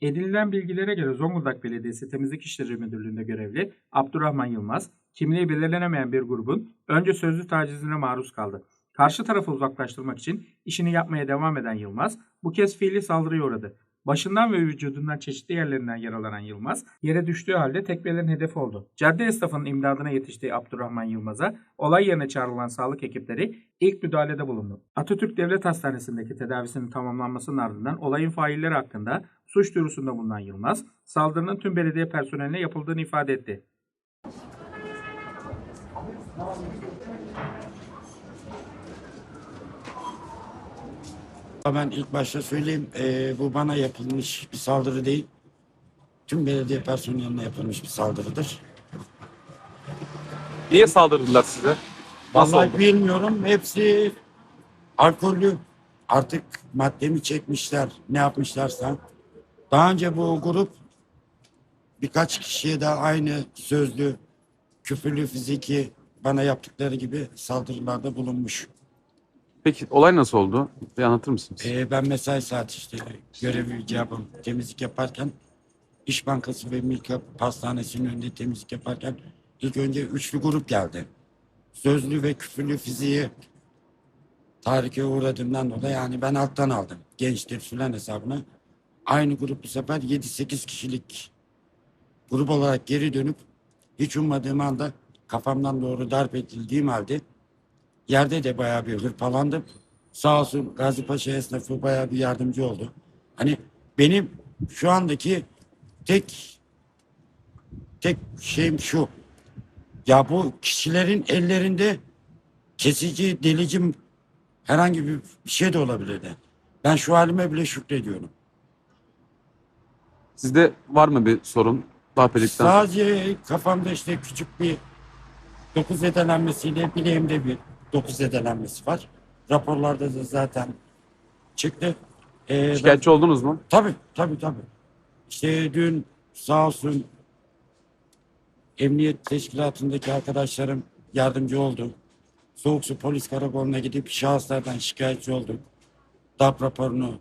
Edinilen bilgilere göre Zonguldak Belediyesi Temizlik İşleri Müdürlüğü'nde görevli Abdurrahman Yılmaz, kimliği belirlenemeyen bir grubun önce sözlü tacizine maruz kaldı. Karşı tarafı uzaklaştırmak için işini yapmaya devam eden Yılmaz, bu kez fiili saldırıya uğradı. Başından ve vücudundan çeşitli yerlerinden yaralanan Yılmaz, yere düştüğü halde tekmelerin hedefi oldu. Cadde esnafının imdadına yetiştiği Abdurrahman Yılmaz'a olay yerine çağrılan sağlık ekipleri ilk müdahalede bulundu. Atatürk Devlet Hastanesi'ndeki tedavisinin tamamlanmasının ardından olayın failleri hakkında suç duyurusunda bulunan Yılmaz, saldırının tüm belediye personeline yapıldığını ifade etti. Ben ilk başta söyleyeyim, eee, bu bana yapılmış bir saldırı değil. Tüm belediye personeline yapılmış bir saldırıdır. Niye saldırdılar size? Nasıl Vallahi oldu? bilmiyorum, hepsi alkollü. Artık maddemi çekmişler, ne yapmışlarsa. Daha önce bu grup birkaç kişiye de aynı sözlü, küfürlü, fiziki bana yaptıkları gibi saldırılarda bulunmuş. Peki olay nasıl oldu? Bir anlatır mısınız? Ee, ben mesai saat işte görevi icabım temizlik yaparken İş Bankası ve Milka Pastanesi'nin önünde temizlik yaparken ilk önce üçlü grup geldi. Sözlü ve küfürlü fiziği tahrike uğradığımdan dolayı yani ben alttan aldım. Gençtir filan hesabına. Aynı grup bu sefer 7-8 kişilik grup olarak geri dönüp hiç ummadığım anda kafamdan doğru darp edildiğim halde Yerde de bayağı bir hırpalandım. Sağ olsun Gazi Paşa esnafı bayağı bir yardımcı oldu. Hani benim şu andaki tek tek şeyim şu. Ya bu kişilerin ellerinde kesici, delici herhangi bir şey de olabilirdi. Ben şu halime bile şükrediyorum. Sizde var mı bir sorun? Sonra. Sadece kafamda işte küçük bir dokuz zedelenmesiyle bileğimde bir dokuz zedelenmesi var. Raporlarda da zaten çıktı. Ee, ben- Şikayetçi oldunuz mu? Tabii tabii tabii. İşte dün sağ olsun emniyet teşkilatındaki arkadaşlarım yardımcı oldu. Soğuk su polis karakoluna gidip şahıslardan şikayetçi olduk. DAP raporunu